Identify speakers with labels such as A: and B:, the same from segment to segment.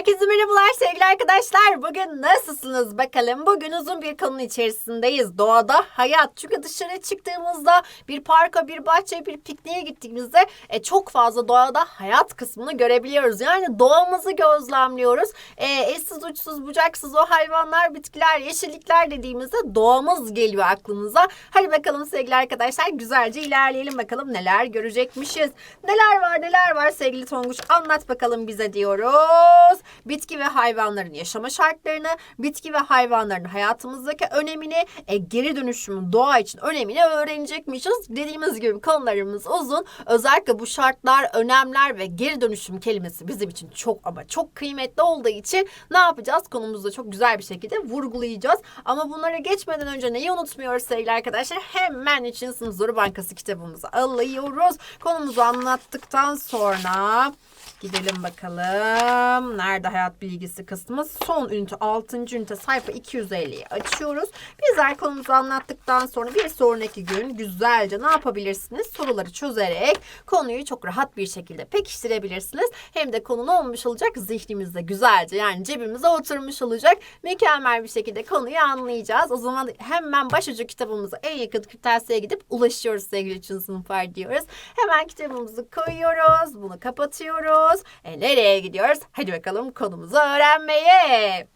A: Herkese merhabalar sevgili arkadaşlar. Bugün nasılsınız bakalım? Bugün uzun bir konunun içerisindeyiz. Doğada hayat. Çünkü dışarı çıktığımızda bir parka, bir bahçeye, bir pikniğe gittiğimizde e, çok fazla doğada hayat kısmını görebiliyoruz. Yani doğamızı gözlemliyoruz. E, eşsiz, uçsuz, bucaksız o hayvanlar, bitkiler, yeşillikler dediğimizde doğamız geliyor aklınıza. Hadi bakalım sevgili arkadaşlar güzelce ilerleyelim bakalım neler görecekmişiz. Neler var neler var sevgili Tonguç anlat bakalım bize diyoruz. Bitki ve hayvanların yaşama şartlarını, bitki ve hayvanların hayatımızdaki önemini, e, geri dönüşümün doğa için önemini öğrenecekmişiz. Dediğimiz gibi konularımız uzun. Özellikle bu şartlar, önemler ve geri dönüşüm kelimesi bizim için çok ama çok kıymetli olduğu için ne yapacağız? Konumuzda çok güzel bir şekilde vurgulayacağız. Ama bunlara geçmeden önce neyi unutmuyoruz sevgili arkadaşlar? Hemen için Sınıf Bankası kitabımızı alıyoruz. Konumuzu anlattıktan sonra Gidelim bakalım. Nerede hayat bilgisi kısmı? Son ünite 6. ünite sayfa 250'yi açıyoruz. Bizler konumuzu anlattıktan sonra bir sonraki gün güzelce ne yapabilirsiniz? Soruları çözerek konuyu çok rahat bir şekilde pekiştirebilirsiniz. Hem de konu ne olmuş olacak? Zihnimizde güzelce yani cebimize oturmuş olacak. Mükemmel bir şekilde konuyu anlayacağız. O zaman hemen başucu kitabımıza en yakın kırtasiyeye gidip ulaşıyoruz sevgili için sınıflar diyoruz. Hemen kitabımızı koyuyoruz. Bunu kapatıyoruz. E nereye gidiyoruz? Hadi bakalım konumuzu öğrenmeye.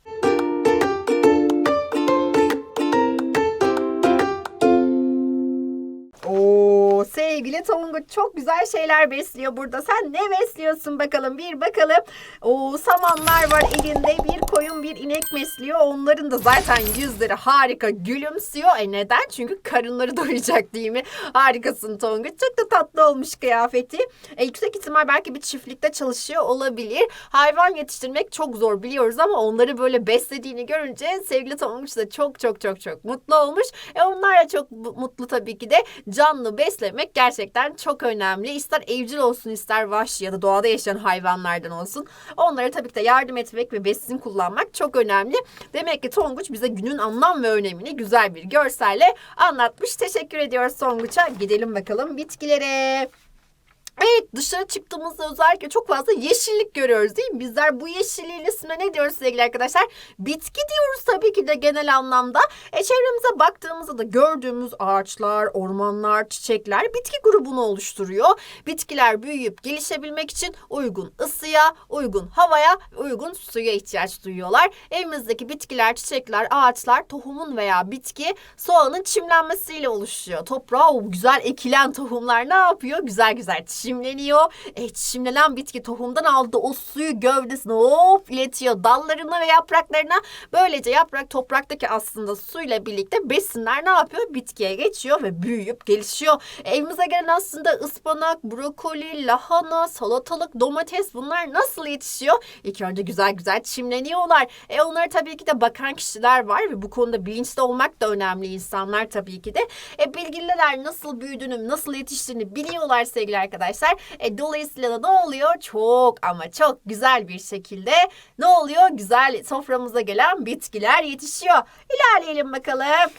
A: Sevgili Tonguç çok güzel şeyler besliyor burada. Sen ne besliyorsun bakalım bir bakalım. Oo samanlar var elinde bir koyun bir inek besliyor. Onların da zaten yüzleri harika gülümsüyor. E neden? Çünkü karınları doyacak değil mi? Harikasın Tonguç. Çok da tatlı olmuş kıyafeti. E, yüksek ihtimal belki bir çiftlikte çalışıyor olabilir. Hayvan yetiştirmek çok zor biliyoruz ama onları böyle beslediğini görünce sevgili Tonguç da çok çok çok çok mutlu olmuş. E onlar da çok mutlu tabii ki de canlı beslemek gerçekten çok önemli. İster evcil olsun ister vahşi ya da doğada yaşayan hayvanlardan olsun. Onlara tabii ki de yardım etmek ve besin kullanmak çok önemli. Demek ki Tonguç bize günün anlam ve önemini güzel bir görselle anlatmış. Teşekkür ediyoruz Tonguç'a. Gidelim bakalım bitkilere. Evet dışarı çıktığımızda özellikle çok fazla yeşillik görüyoruz değil mi? Bizler bu yeşilliğin ismine ne diyoruz sevgili arkadaşlar? Bitki diyoruz tabii ki de genel anlamda. E çevremize baktığımızda da gördüğümüz ağaçlar, ormanlar, çiçekler bitki grubunu oluşturuyor. Bitkiler büyüyüp gelişebilmek için uygun ısıya, uygun havaya, uygun suya ihtiyaç duyuyorlar. Evimizdeki bitkiler, çiçekler, ağaçlar tohumun veya bitki soğanın çimlenmesiyle oluşuyor. Toprağa o güzel ekilen tohumlar ne yapıyor? Güzel güzel çimleniyor. E, çimlenen bitki tohumdan aldığı o suyu gövdesine hop iletiyor dallarına ve yapraklarına. Böylece yaprak topraktaki aslında suyla birlikte besinler ne yapıyor? Bitkiye geçiyor ve büyüyüp gelişiyor. Evimize gelen aslında ıspanak, brokoli, lahana, salatalık, domates bunlar nasıl yetişiyor? İlk önce güzel güzel çimleniyorlar. E onlara tabii ki de bakan kişiler var ve bu konuda bilinçli olmak da önemli insanlar tabii ki de. E bilgililer nasıl büyüdüğünü, nasıl yetiştiğini biliyorlar sevgili arkadaşlar. E dolayısıyla da ne oluyor? Çok ama çok güzel bir şekilde ne oluyor? Güzel soframıza gelen bitkiler yetişiyor. İlerleyelim bakalım.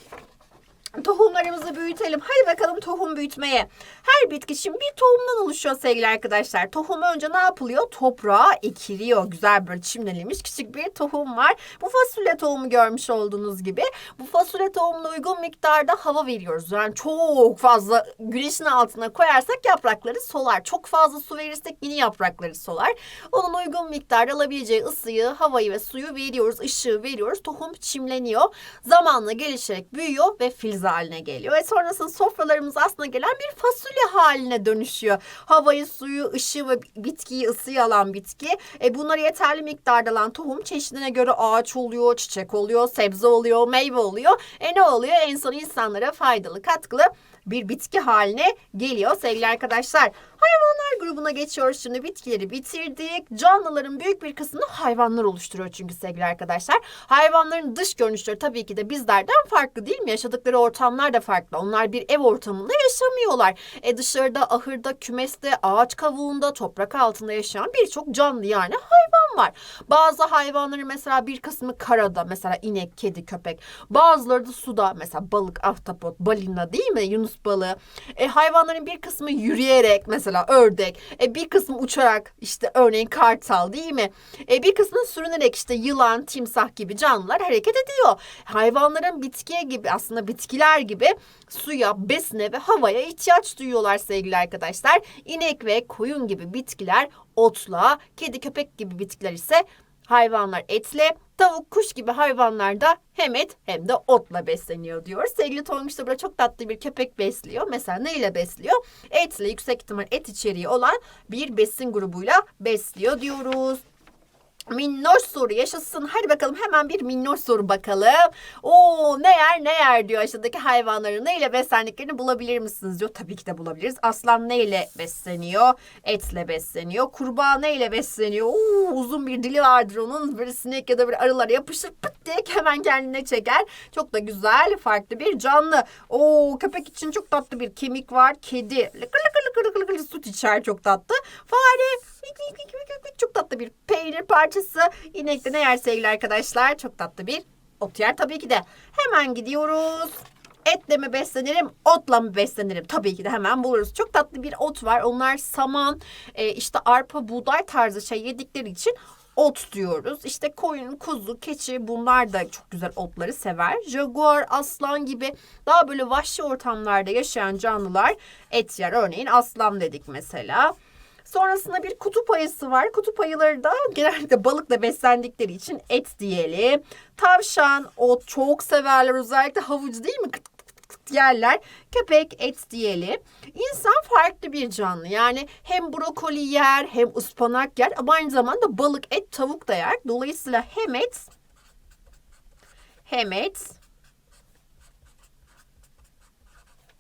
A: Tohumlarımızı büyütelim. Hadi bakalım tohum büyütmeye. Her bitki şimdi bir tohumdan oluşuyor sevgili arkadaşlar. Tohum önce ne yapılıyor? Toprağa ekiliyor. Güzel böyle çimlenilmiş küçük bir tohum var. Bu fasulye tohumu görmüş olduğunuz gibi. Bu fasulye tohumuna uygun miktarda hava veriyoruz. Yani çok fazla güneşin altına koyarsak yaprakları solar. Çok fazla su verirsek yine yaprakları solar. Onun uygun miktarda alabileceği ısıyı, havayı ve suyu veriyoruz. ışığı veriyoruz. Tohum çimleniyor. Zamanla gelişerek büyüyor ve filiz haline geliyor. Ve sonrasında sofralarımız aslında gelen bir fasulye haline dönüşüyor. Havayı, suyu, ışığı ve bitkiyi, ısıyı alan bitki. E bunları yeterli miktarda alan tohum çeşidine göre ağaç oluyor, çiçek oluyor, sebze oluyor, meyve oluyor. E ne oluyor? En son insanlara faydalı, katkılı bir bitki haline geliyor sevgili arkadaşlar. Hayvanlar grubuna geçiyoruz şimdi. Bitkileri bitirdik. Canlıların büyük bir kısmını hayvanlar oluşturuyor çünkü sevgili arkadaşlar. Hayvanların dış görünüşleri tabii ki de bizlerden farklı değil mi? Yaşadıkları ortamlar da farklı. Onlar bir ev ortamında yaşamıyorlar. E dışarıda, ahırda, kümeste, ağaç kavuğunda, toprak altında yaşayan birçok canlı yani hayvan var. Bazı hayvanların mesela bir kısmı karada mesela inek, kedi, köpek. Bazıları da suda mesela balık, ahtapot, balina değil mi? Yunus balığı. E, hayvanların bir kısmı yürüyerek mesela ördek. E, bir kısmı uçarak işte örneğin kartal değil mi? E, bir kısmı sürünerek işte yılan, timsah gibi canlılar hareket ediyor. Hayvanların bitkiye gibi aslında bitkiler gibi suya, besine ve havaya ihtiyaç duyuyorlar sevgili arkadaşlar. İnek ve koyun gibi bitkiler otla, kedi köpek gibi bitkiler ise hayvanlar etle, tavuk kuş gibi hayvanlar da hem et hem de otla besleniyor diyoruz. Sevgili Tonguç da burada çok tatlı bir köpek besliyor. Mesela neyle besliyor? Etle yüksek ihtimal et içeriği olan bir besin grubuyla besliyor diyoruz. Minnoş soru yaşasın. Hadi bakalım hemen bir minnoş soru bakalım. Oo ne yer ne yer diyor aşağıdaki hayvanların neyle beslendiklerini bulabilir misiniz diyor. Tabii ki de bulabiliriz. Aslan neyle besleniyor? Etle besleniyor. Kurbağa neyle besleniyor? Oo, uzun bir dili vardır onun. Böyle sinek ya da bir arılara yapışır pıt diye hemen kendine çeker. Çok da güzel farklı bir canlı. Oo köpek için çok tatlı bir kemik var. Kedi lıkır lıkır lıkır lıkır lıkır süt içer çok tatlı. Fare çok tatlı bir peynir parçası. İnek de ne yer sevgili arkadaşlar? Çok tatlı bir ot yer tabii ki de. Hemen gidiyoruz. Etle mi beslenirim, otla mı beslenirim? Tabii ki de hemen buluruz. Çok tatlı bir ot var. Onlar saman, e, işte arpa, buğday tarzı şey yedikleri için ot diyoruz. İşte koyun, kuzu, keçi bunlar da çok güzel otları sever. Jaguar, aslan gibi daha böyle vahşi ortamlarda yaşayan canlılar et yer. Örneğin aslan dedik mesela. Sonrasında bir kutup ayısı var. Kutup ayıları da genellikle balıkla beslendikleri için et diyelim. Tavşan, ot çok severler. Özellikle havucu değil mi? Yerler. Köpek et diyelim. İnsan farklı bir canlı. Yani hem brokoli yer hem ıspanak yer ama aynı zamanda balık, et, tavuk da yer. Dolayısıyla hem et hem et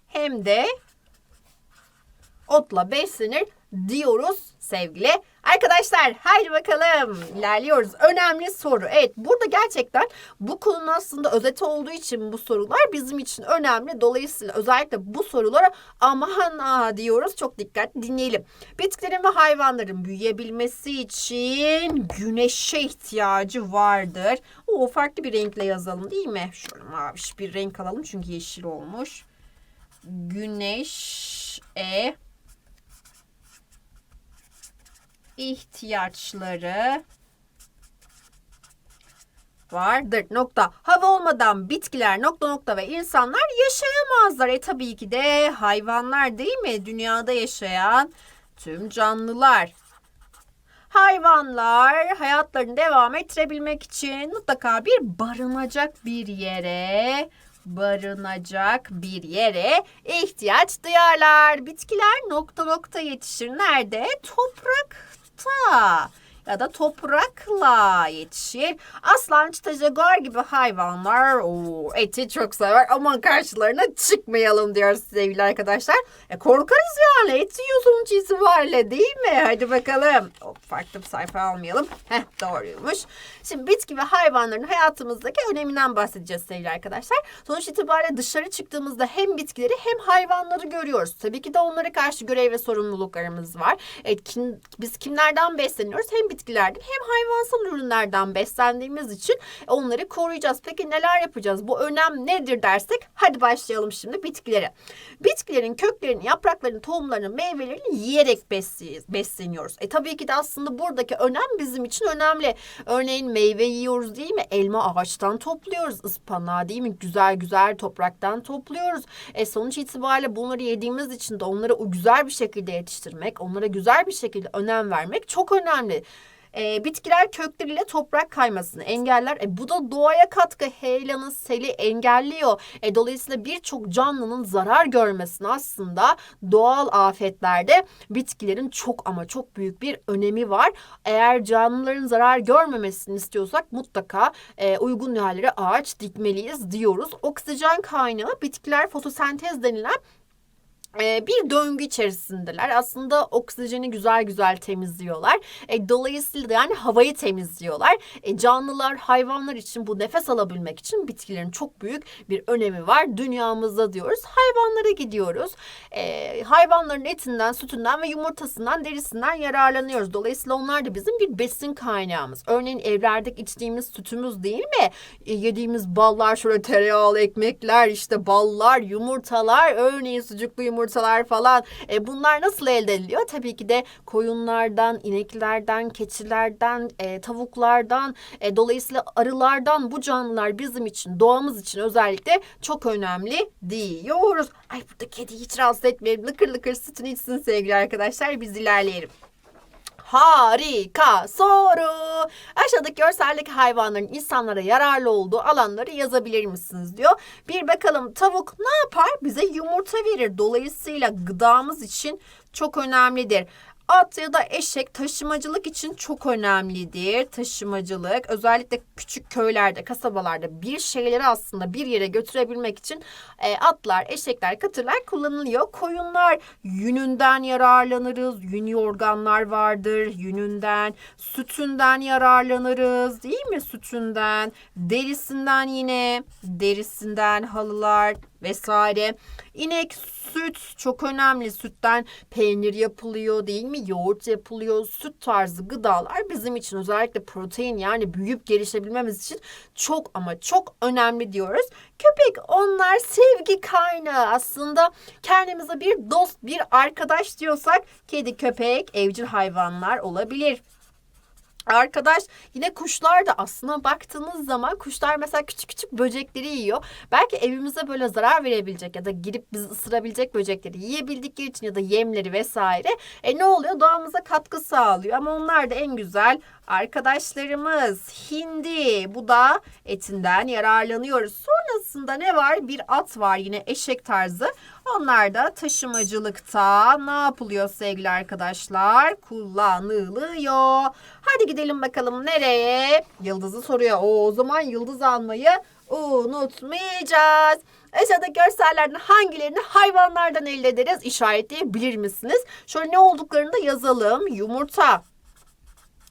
A: hem de otla beslenir diyoruz sevgili arkadaşlar. Haydi bakalım ilerliyoruz. Önemli soru. Evet burada gerçekten bu konunun aslında özeti olduğu için bu sorular bizim için önemli. Dolayısıyla özellikle bu sorulara aman ha diyoruz. Çok dikkatli dinleyelim. Bitkilerin ve hayvanların büyüyebilmesi için güneşe ihtiyacı vardır. O farklı bir renkle yazalım değil mi? Şöyle maviş bir renk alalım çünkü yeşil olmuş. Güneş e ihtiyaçları vardır. Nokta. Hava olmadan bitkiler nokta nokta ve insanlar yaşayamazlar. E tabii ki de hayvanlar değil mi? Dünyada yaşayan tüm canlılar. Hayvanlar hayatlarını devam ettirebilmek için mutlaka bir barınacak bir yere barınacak bir yere ihtiyaç duyarlar. Bitkiler nokta nokta yetişir. Nerede? Toprakta ya da toprakla yetişir. Aslan, çita, jaguar gibi hayvanlar o eti çok sever. Aman karşılarına çıkmayalım diyoruz sevgili arkadaşlar. E, korkarız yani et yiyor sonuç itibariyle değil mi? Hadi bakalım. Hop, farklı bir sayfa almayalım. Heh doğruymuş. Şimdi bitki ve hayvanların hayatımızdaki öneminden bahsedeceğiz sevgili arkadaşlar. Sonuç itibariyle dışarı çıktığımızda hem bitkileri hem hayvanları görüyoruz. Tabii ki de onlara karşı görev ve sorumluluklarımız var. Evet, kim, biz kimlerden besleniyoruz? Hem bitkilerden hem hayvansal ürünlerden beslendiğimiz için onları koruyacağız. Peki neler yapacağız? Bu önem nedir dersek hadi başlayalım şimdi bitkilere. Bitkilerin köklerini, yapraklarını, tohumlarını, meyvelerini yiyerek besleniyoruz. E tabii ki de aslında buradaki önem bizim için önemli. Örneğin meyve yiyoruz değil mi? Elma ağaçtan topluyoruz. Ispanağı değil mi? Güzel güzel topraktan topluyoruz. E sonuç itibariyle bunları yediğimiz için de onları güzel bir şekilde yetiştirmek, onlara güzel bir şekilde önem vermek çok önemli. E, bitkiler kökleriyle toprak kaymasını engeller. E, bu da doğaya katkı heyelanı, seli engelliyor. E, dolayısıyla birçok canlının zarar görmesini aslında doğal afetlerde bitkilerin çok ama çok büyük bir önemi var. Eğer canlıların zarar görmemesini istiyorsak mutlaka e, uygun yerlere ağaç dikmeliyiz diyoruz. Oksijen kaynağı bitkiler fotosentez denilen bir döngü içerisindeler. Aslında oksijeni güzel güzel temizliyorlar. E, dolayısıyla yani havayı temizliyorlar. E, canlılar, hayvanlar için bu nefes alabilmek için bitkilerin çok büyük bir önemi var. Dünyamızda diyoruz. Hayvanlara gidiyoruz. E, hayvanların etinden, sütünden ve yumurtasından, derisinden yararlanıyoruz. Dolayısıyla onlar da bizim bir besin kaynağımız. Örneğin evlerdeki içtiğimiz sütümüz değil mi? E, yediğimiz ballar, şöyle tereyağlı ekmekler, işte ballar, yumurtalar, örneğin sucuklu yumurtalar falan. E, bunlar nasıl elde ediliyor? Tabii ki de koyunlardan, ineklerden, keçilerden, e, tavuklardan, e, dolayısıyla arılardan bu canlılar bizim için, doğamız için özellikle çok önemli diyoruz. Ay burada kedi hiç rahatsız etmeyelim. Lıkır lıkır sütünü içsin sevgili arkadaşlar. Biz ilerleyelim. Harika soru. Aşağıdaki görseldeki hayvanların insanlara yararlı olduğu alanları yazabilir misiniz diyor. Bir bakalım tavuk ne yapar? Bize yumurta verir. Dolayısıyla gıdamız için çok önemlidir. At ya da eşek taşımacılık için çok önemlidir. Taşımacılık özellikle küçük köylerde, kasabalarda bir şeyleri aslında bir yere götürebilmek için e, atlar, eşekler, katırlar kullanılıyor. Koyunlar yününden yararlanırız. Yün yorganlar vardır yününden. Sütünden yararlanırız değil mi? Sütünden. Derisinden yine. Derisinden halılar vesaire. İnek süt çok önemli. Sütten peynir yapılıyor değil mi? Yoğurt yapılıyor. Süt tarzı gıdalar bizim için özellikle protein yani büyüyüp gelişebilmemiz için çok ama çok önemli diyoruz. Köpek onlar sevgi kaynağı. Aslında kendimize bir dost, bir arkadaş diyorsak kedi, köpek, evcil hayvanlar olabilir. Arkadaş yine kuşlar da aslında baktığınız zaman kuşlar mesela küçük küçük böcekleri yiyor. Belki evimize böyle zarar verebilecek ya da girip bizi ısırabilecek böcekleri yiyebildikleri için ya da yemleri vesaire. E ne oluyor? Doğamıza katkı sağlıyor ama onlar da en güzel arkadaşlarımız. Hindi bu da etinden yararlanıyoruz. Sonrasında ne var? Bir at var yine eşek tarzı. Onlar da taşımacılıkta ne yapılıyor sevgili arkadaşlar? Kullanılıyor. Hadi gidelim bakalım nereye? Yıldızı soruyor. O, o zaman yıldız almayı unutmayacağız. Aşağıda görsellerden hangilerini hayvanlardan elde ederiz işaretleyebilir misiniz? Şöyle ne olduklarını da yazalım. Yumurta.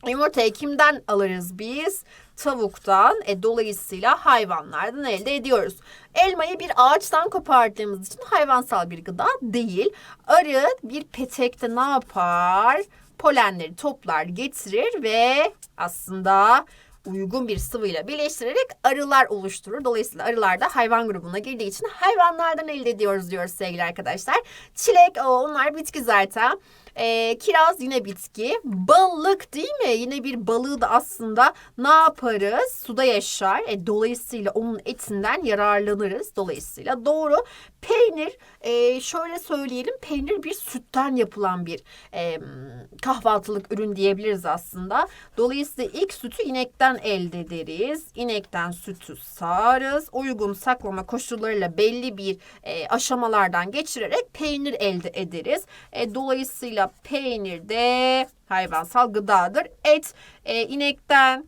A: Yumurtayı kimden alırız biz? Tavuktan. E, dolayısıyla hayvanlardan elde ediyoruz. Elmayı bir ağaçtan kopardığımız için hayvansal bir gıda değil. Arı bir petekte ne yapar? Polenleri toplar, getirir ve aslında uygun bir sıvıyla birleştirerek arılar oluşturur. Dolayısıyla arılar da hayvan grubuna girdiği için hayvanlardan elde ediyoruz diyoruz sevgili arkadaşlar. Çilek o onlar bitki zaten. E, kiraz yine bitki. Balık değil mi? Yine bir balığı da aslında ne yaparız? Suda yaşar. E, dolayısıyla onun etinden yararlanırız. Dolayısıyla doğru. Peynir e, şöyle söyleyelim. Peynir bir sütten yapılan bir e, kahvaltılık ürün diyebiliriz aslında. Dolayısıyla ilk sütü inekten elde ederiz. İnekten sütü sağarız. Uygun saklama koşullarıyla belli bir e, aşamalardan geçirerek peynir elde ederiz. E, dolayısıyla peynir de hayvansal gıdadır. Et e, inekten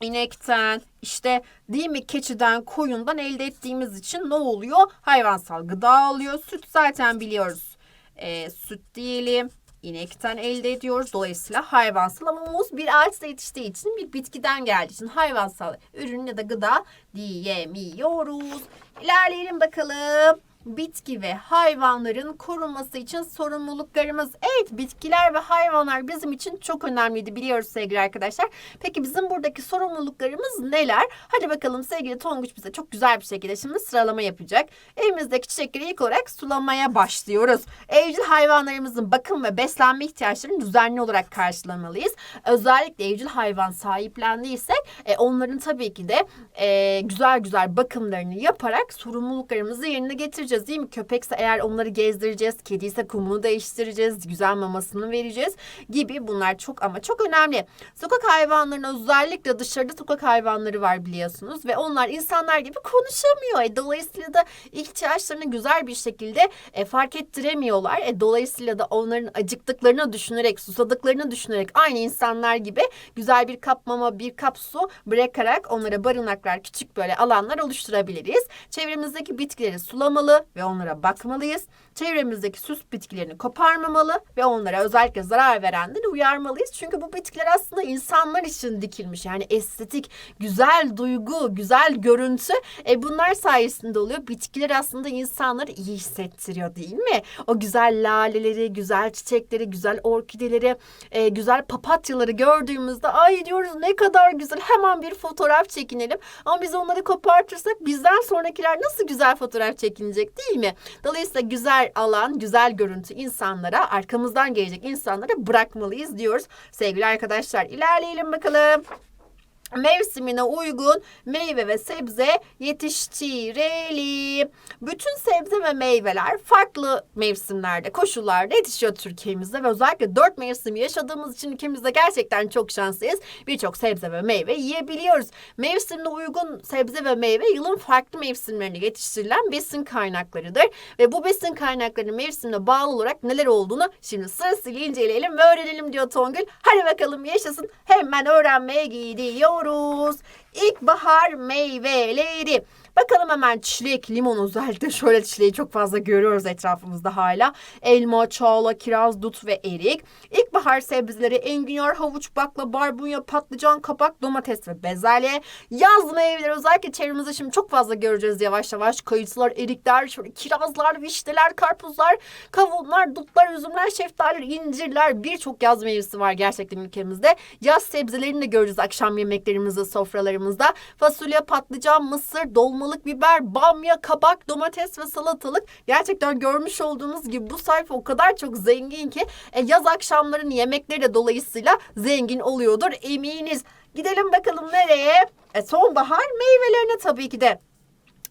A: inekten işte değil mi keçiden koyundan elde ettiğimiz için ne oluyor? Hayvansal gıda alıyor. Süt zaten biliyoruz. E, süt diyelim. inekten elde ediyoruz. Dolayısıyla hayvansal ama muz bir ağaçta yetiştiği için bir bitkiden geldiği için hayvansal ürün ya da gıda diyemiyoruz. İlerleyelim bakalım bitki ve hayvanların korunması için sorumluluklarımız. Evet bitkiler ve hayvanlar bizim için çok önemliydi biliyoruz sevgili arkadaşlar. Peki bizim buradaki sorumluluklarımız neler? Hadi bakalım sevgili Tonguç bize çok güzel bir şekilde şimdi sıralama yapacak. Evimizdeki çiçekleri ilk olarak sulamaya başlıyoruz. Evcil hayvanlarımızın bakım ve beslenme ihtiyaçlarını düzenli olarak karşılamalıyız. Özellikle evcil hayvan sahiplendiysek e, onların tabii ki de e, güzel güzel bakımlarını yaparak sorumluluklarımızı yerine getireceğiz değil mi? Köpekse eğer onları gezdireceğiz, kediyse kumunu değiştireceğiz, güzel mamasını vereceğiz gibi bunlar çok ama çok önemli. Sokak hayvanlarının özellikle dışarıda sokak hayvanları var biliyorsunuz ve onlar insanlar gibi konuşamıyor. E, dolayısıyla da ihtiyaçlarını güzel bir şekilde e, fark ettiremiyorlar. E, dolayısıyla da onların acıktıklarını düşünerek, susadıklarını düşünerek aynı insanlar gibi güzel bir kap mama, bir kap su bırakarak onlara barınaklar, küçük böyle alanlar oluşturabiliriz. Çevremizdeki bitkileri sulamalı, ve onlara bakmalıyız. Çevremizdeki süs bitkilerini koparmamalı ve onlara özellikle zarar verenleri uyarmalıyız. Çünkü bu bitkiler aslında insanlar için dikilmiş. Yani estetik, güzel duygu, güzel görüntü e, bunlar sayesinde oluyor. Bitkiler aslında insanları iyi hissettiriyor değil mi? O güzel laleleri, güzel çiçekleri, güzel orkideleri, e, güzel papatyaları gördüğümüzde ay diyoruz ne kadar güzel hemen bir fotoğraf çekinelim. Ama biz onları kopartırsak bizden sonrakiler nasıl güzel fotoğraf çekinecek değil mi? Dolayısıyla güzel alan, güzel görüntü insanlara, arkamızdan gelecek insanlara bırakmalıyız diyoruz. Sevgili arkadaşlar ilerleyelim bakalım mevsimine uygun meyve ve sebze yetiştirelim. Bütün sebze ve meyveler farklı mevsimlerde, koşullarda yetişiyor Türkiye'mizde ve özellikle dört mevsim yaşadığımız için ülkemizde gerçekten çok şanslıyız. Birçok sebze ve meyve yiyebiliyoruz. Mevsimine uygun sebze ve meyve yılın farklı mevsimlerinde yetiştirilen besin kaynaklarıdır. Ve bu besin kaynaklarının mevsimine bağlı olarak neler olduğunu şimdi sırasıyla inceleyelim ve öğrenelim diyor Tongül. Hadi bakalım yaşasın. Hemen öğrenmeye gidiyoruz. İlkbahar meyveleri. Bakalım hemen çilek, limon özellikle şöyle çileği çok fazla görüyoruz etrafımızda hala. Elma, çağla, kiraz, dut ve erik. İlkbahar sebzeleri enginar, havuç, bakla, barbunya, patlıcan, kabak, domates ve bezelye. Yaz meyveleri özellikle çevremizde şimdi çok fazla göreceğiz yavaş yavaş. Kayısılar, erikler, şöyle kirazlar, vişneler, karpuzlar, kavunlar, dutlar, üzümler, şeftaliler, incirler. Birçok yaz meyvesi var gerçekten ülkemizde. Yaz sebzelerini de göreceğiz akşam yemeklerimizde, sofralarımızda. Fasulye, patlıcan, mısır, dolma dolmalık biber, bamya, kabak, domates ve salatalık. Gerçekten görmüş olduğunuz gibi bu sayfa o kadar çok zengin ki e, yaz akşamlarının yemekleri de dolayısıyla zengin oluyordur eminiz. Gidelim bakalım nereye? E, sonbahar meyvelerine tabii ki de.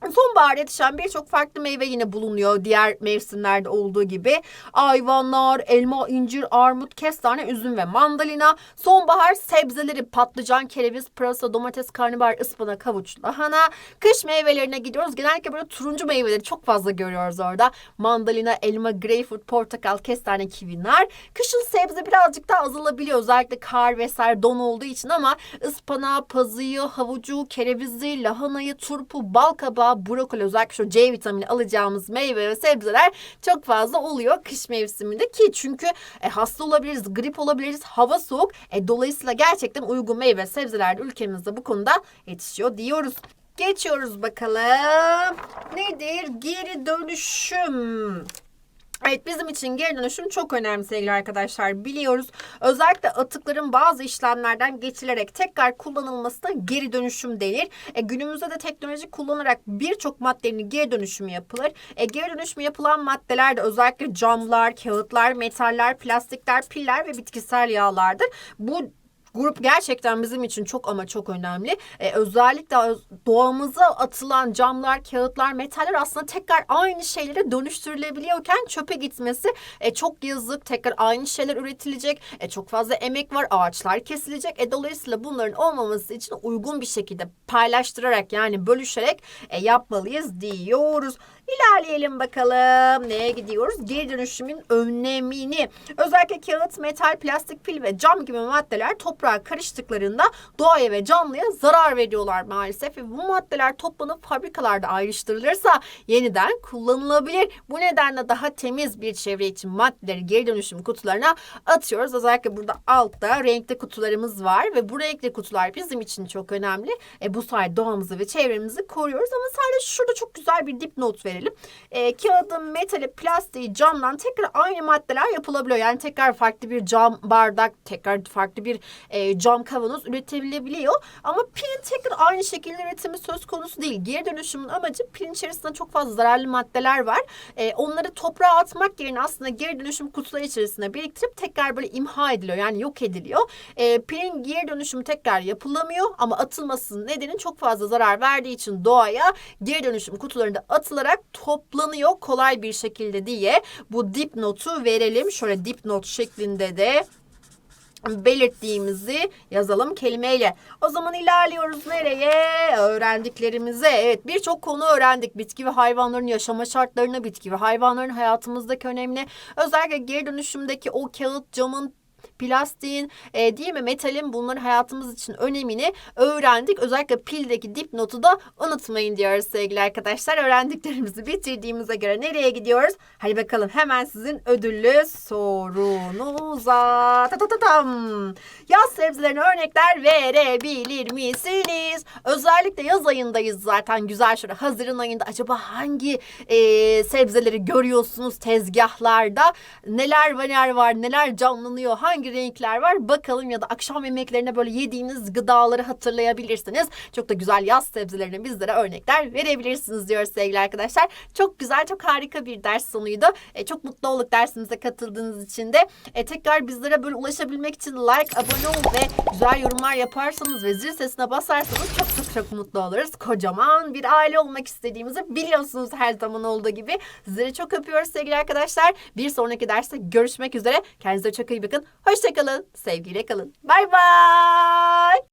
A: Sonbaharda yetişen birçok farklı meyve yine bulunuyor diğer mevsimlerde olduğu gibi. Ayvanlar, elma, incir, armut, kestane, üzüm ve mandalina. Sonbahar sebzeleri patlıcan, kereviz, pırasa, domates, karnabahar, ıspanak, havuç, lahana. Kış meyvelerine gidiyoruz. Genellikle böyle turuncu meyveleri çok fazla görüyoruz orada. Mandalina, elma, greyfurt, portakal, kestane, kivi, nar. Kışın sebze birazcık daha azalabiliyor. Özellikle kar vesaire don olduğu için ama ıspanağı, pazıyı, havucu, kerevizi, lahanayı, turpu, bal kabağı, brokoli özellikle şu C vitamini alacağımız meyve ve sebzeler çok fazla oluyor kış mevsiminde ki çünkü e, hasta olabiliriz, grip olabiliriz, hava soğuk. E, dolayısıyla gerçekten uygun meyve sebzeler de ülkemizde bu konuda yetişiyor diyoruz. Geçiyoruz bakalım. Nedir? Geri dönüşüm. Evet bizim için geri dönüşüm çok önemli sevgili arkadaşlar biliyoruz. Özellikle atıkların bazı işlemlerden geçilerek tekrar kullanılmasına geri dönüşüm denir. E, günümüzde de teknoloji kullanarak birçok maddenin geri dönüşümü yapılır. E, geri dönüşümü yapılan maddeler de özellikle camlar, kağıtlar, metaller, plastikler, piller ve bitkisel yağlardır. Bu grup gerçekten bizim için çok ama çok önemli. Ee, özellikle doğamıza atılan camlar, kağıtlar, metaller aslında tekrar aynı şeylere dönüştürülebiliyorken çöpe gitmesi e, çok yazık. Tekrar aynı şeyler üretilecek. E, çok fazla emek var. Ağaçlar kesilecek. E, dolayısıyla bunların olmaması için uygun bir şekilde paylaştırarak yani bölüşerek e, yapmalıyız diyoruz. İlerleyelim bakalım. Neye gidiyoruz? Geri dönüşümün önemini. Özellikle kağıt, metal, plastik, pil ve cam gibi maddeler toprağa karıştıklarında doğaya ve canlıya zarar veriyorlar maalesef. Ve bu maddeler toplanıp fabrikalarda ayrıştırılırsa yeniden kullanılabilir. Bu nedenle daha temiz bir çevre için maddeleri geri dönüşüm kutularına atıyoruz. Özellikle burada altta renkli kutularımız var ve bu renkli kutular bizim için çok önemli. E, bu sayede doğamızı ve çevremizi koruyoruz ama sadece şurada çok güzel bir dipnot verelim. E, kağıdın, metali, plastiği, camdan tekrar aynı maddeler yapılabiliyor. Yani tekrar farklı bir cam bardak, tekrar farklı bir e, cam kavanoz üretilebiliyor. Ama pilin tekrar aynı şekilde üretimi söz konusu değil. Geri dönüşümün amacı pilin içerisinde çok fazla zararlı maddeler var. E, onları toprağa atmak yerine aslında geri dönüşüm kutuları içerisinde biriktirip tekrar böyle imha ediliyor. Yani yok ediliyor. E, pilin geri dönüşümü tekrar yapılamıyor ama atılmasının nedeni çok fazla zarar verdiği için doğaya geri dönüşüm kutularında atılarak toplanıyor kolay bir şekilde diye bu dipnotu verelim. Şöyle dipnot şeklinde de belirttiğimizi yazalım kelimeyle. O zaman ilerliyoruz nereye? Öğrendiklerimize. Evet birçok konu öğrendik. Bitki ve hayvanların yaşama şartlarını, bitki ve hayvanların hayatımızdaki önemli. Özellikle geri dönüşümdeki o kağıt, camın plastiğin, e, değil mi metalin bunların hayatımız için önemini öğrendik. Özellikle pildeki dipnotu da unutmayın diyoruz sevgili arkadaşlar. Öğrendiklerimizi bitirdiğimize göre nereye gidiyoruz? Hadi bakalım hemen sizin ödüllü sorunuza. Ta ta ta tam. Yaz sebzelerine örnekler verebilir misiniz? Özellikle yaz ayındayız zaten güzel şöyle Haziran ayında acaba hangi e, sebzeleri görüyorsunuz tezgahlarda? Neler neler var, neler canlanıyor, hangi renkler var? Bakalım ya da akşam yemeklerine böyle yediğiniz gıdaları hatırlayabilirsiniz. Çok da güzel yaz sebzelerine bizlere örnekler verebilirsiniz diyoruz sevgili arkadaşlar. Çok güzel, çok harika bir ders sonuydu. E, çok mutlu olduk dersimize katıldığınız için de. E, tekrar bizlere böyle ulaşabilmek için like, abone ol ve güzel yorumlar yaparsanız ve zil sesine basarsanız çok çok çok mutlu oluruz. Kocaman bir aile olmak istediğimizi biliyorsunuz her zaman olduğu gibi. Sizleri çok öpüyoruz sevgili arkadaşlar. Bir sonraki derste görüşmek üzere. Kendinize çok iyi bakın. Hoşçakalın. Sevgiyle kalın. Bay bay.